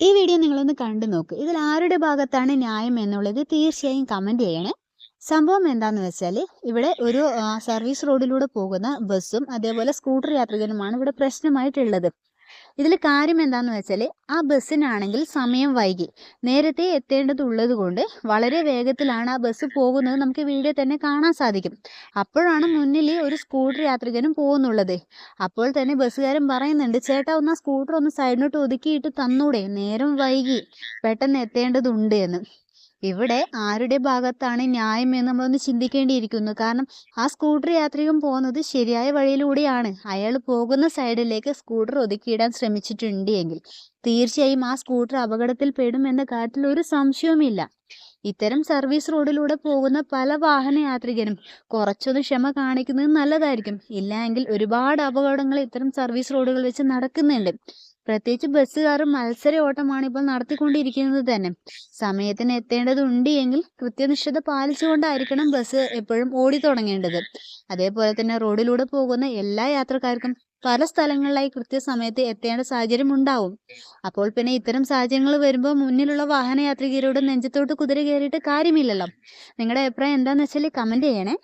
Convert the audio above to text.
ഈ വീഡിയോ നിങ്ങളൊന്ന് കണ്ടു നോക്ക്. ഇതിൽ ആരുടെ ഭാഗത്താണ് ന്യായം എന്നുള്ളത് തീർച്ചയായും കമന്റ് ചെയ്യണേ. സംഭവം എന്താന്ന് വെച്ചാൽ ഇവിടെ ഒരു സർവീസ് റോഡിലൂടെ പോകുന്ന ബസ്സും അതേപോലെ സ്കൂട്ടർ യാത്രികനുമാണ് ഇവിടെ പ്രശ്നമായിട്ടുള്ളത്. ഇതിൽ കാര്യം എന്താന്ന് വെച്ചാൽ ആ ബസ്സിനാണെങ്കിൽ സമയം വൈകി. നേരത്തെ എത്തേണ്ടതുള്ളത് കൊണ്ട് വളരെ വേഗത്തിലാണ് ആ ബസ് പോകുന്നത് നമുക്ക് വീഡിയോ തന്നെ കാണാൻ സാധിക്കും. അപ്പോഴാണ് മുന്നിൽ ഒരു സ്കൂട്ടർ യാത്രികനും പോകുന്നുള്ളത്. അപ്പോൾ തന്നെ ബസ്സുകാരൻ പറയുന്നുണ്ട് ചേട്ടാ ഒന്ന് സ്കൂട്ടർ ഒന്ന് സൈഡിലോട്ട് ഒതുക്കിയിട്ട് തന്നൂടെ? നേരം വൈകി. പെട്ടെന്ന് എത്തേണ്ടതുണ്ട് എന്ന്. ഇവിടെ ആരുടെ ഭാഗത്താണ് ന്യായം എന്ന് നമ്മളൊന്ന് ചിന്തിക്കേണ്ടിയിരിക്കുന്നു. കാരണം ആ സ്കൂട്ടർ യാത്രികൻ പോകുന്നത് ശരിയായ വഴിയിലൂടെയാണ്. അയാൾ പോകുന്ന സൈഡിലേക്ക് സ്കൂട്ടർ ഒതുക്കിയിടാൻ ശ്രമിച്ചിട്ടുണ്ട് എങ്കിൽ തീർച്ചയായും ആ സ്കൂട്ടർ അപകടത്തിൽ പെടും എന്ന കാര്യത്തിൽ ഒരു സംശയവുമില്ല. ഇത്തരം സർവീസ് റോഡിലൂടെ പോകുന്ന പല വാഹന യാത്രികരും കുറച്ചൊന്ന് ക്ഷമ കാണിക്കുന്നത് നല്ലതായിരിക്കും. ഇല്ലെങ്കിൽ ഒരുപാട് അപകടങ്ങൾ ഇത്തരം സർവീസ് റോഡുകൾ വെച്ച് നടക്കുന്നുണ്ട്. പ്രത്യേകിച്ച് ബസ്സുകാരും മത്സര ഓട്ടമാണ് ഇപ്പോൾ നടത്തിക്കൊണ്ടിരിക്കുന്നത് തന്നെ. സമയത്തിന് എത്തേണ്ടതുണ്ട് എങ്കിൽ കൃത്യനിഷ്ഠത പാലിച്ചുകൊണ്ടായിരിക്കണം ബസ് എപ്പോഴും ഓടി തുടങ്ങേണ്ടത്. അതേപോലെ തന്നെ റോഡിലൂടെ പോകുന്ന എല്ലാ യാത്രക്കാർക്കും പല സ്ഥലങ്ങളിലായി കൃത്യസമയത്ത് എത്തേണ്ട സാഹചര്യം ഉണ്ടാവും. അപ്പോൾ പിന്നെ ഇത്തരം സാഹചര്യങ്ങൾ വരുമ്പോൾ മുന്നിലുള്ള വാഹന യാത്രികരോട് നെഞ്ചത്തോട്ട് കുതിര കയറിയിട്ട് കാര്യമില്ലല്ലോ. നിങ്ങളുടെ അഭിപ്രായം എന്താണെന്ന് വെച്ചാൽ കമന്റ് ചെയ്യണേ.